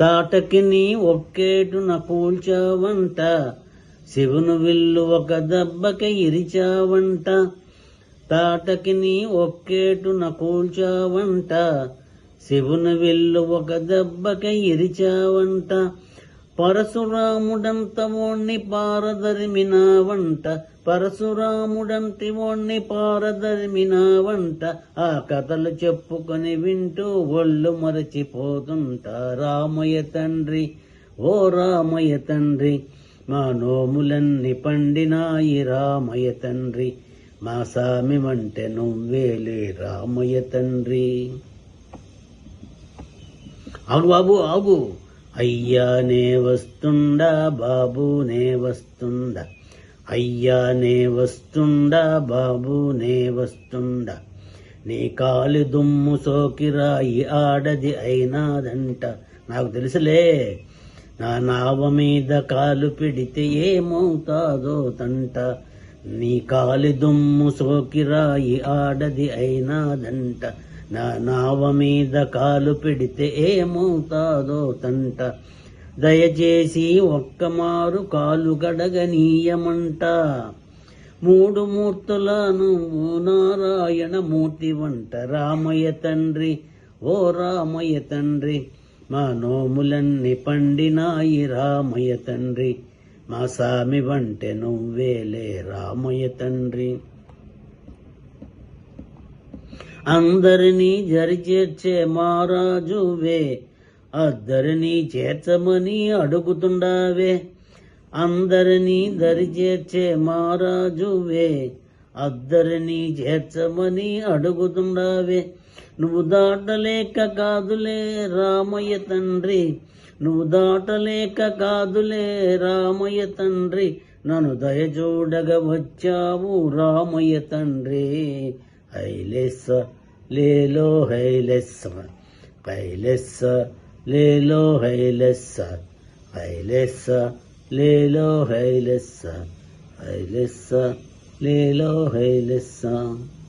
తాటకి నీ ఒక్కేటున కూల్చావంట. శివును విల్లు ఒక దెబ్బకి ఇరిచావంట. తాటకి నీ ఒక్కేటున కూల్చావంట. శివుని విల్లు ఒక దెబ్బకి ఇరిచావంట. పరశురాముడంతవోణ్ణి పారదరిమినా వంట పరశురాముడంతి పారదరిమినా వంట ఆ కథలు చెప్పుకొని వింటూ ఒళ్ళు మరచిపోతుంట. రామయ్య తండ్రి ఓ రామయ్య తండ్రి మా నోములన్నీ పండినాయి రామయ్య తండ్రి మా సామిమంటే నువ్వేలే రామయ్య తండ్రి. అవును బాబు ఆగు. అయ్యానే వస్తుండా బాబునే వస్తుండా. అయ్యానే వస్తుండా బాబునే వస్తుండా. నీ కాలు దుమ్ము సోకిరాయి ఆడది అయినాదంట. నాకు తెలుసులే నా నావ మీద కాలు పెడితే ఏమవుతాదో తంట. నీ కాలి దుమ్ము సోకిరాయి ఆడది అయినాదంట. నా నావ మీద కాలు పెడితే ఏమవుతాదో తంట. దయచేసి ఒక్క మారు కాలు గడగనీయమంట. మూడు మూర్తుల నువ్వు నారాయణ మూర్తి వంట. రామయ్య తండ్రి ఓ రామయ్య తండ్రి మా నోములన్నీ పండినాయి రామయ్య తండ్రి. మా సామి వంటె నువ్వేలే రామయ్య తండ్రి. అందరినీ జరిచేర్చే మహారాజువే. అద్దరినీ చేర్చమని అడుగుతుండావే. అందరినీ దరిచేర్చే మహారాజువే. అద్దరినీ చేర్చమని అడుగుతుండావే. నువ్వు దాటలేక కాదులే రామయ్య తండ్రి. నువ్వు దాటలేక కాదులే రామయ్య తండ్రి. నన్ను దయచూడగ వచ్చావు రామయ్య తండ్రి. Kailes, Lelo, Kailes, Kailes, Lelo, Kailes, Kailes, Lelo, Kailes, Kailes, Lelo, Kailes.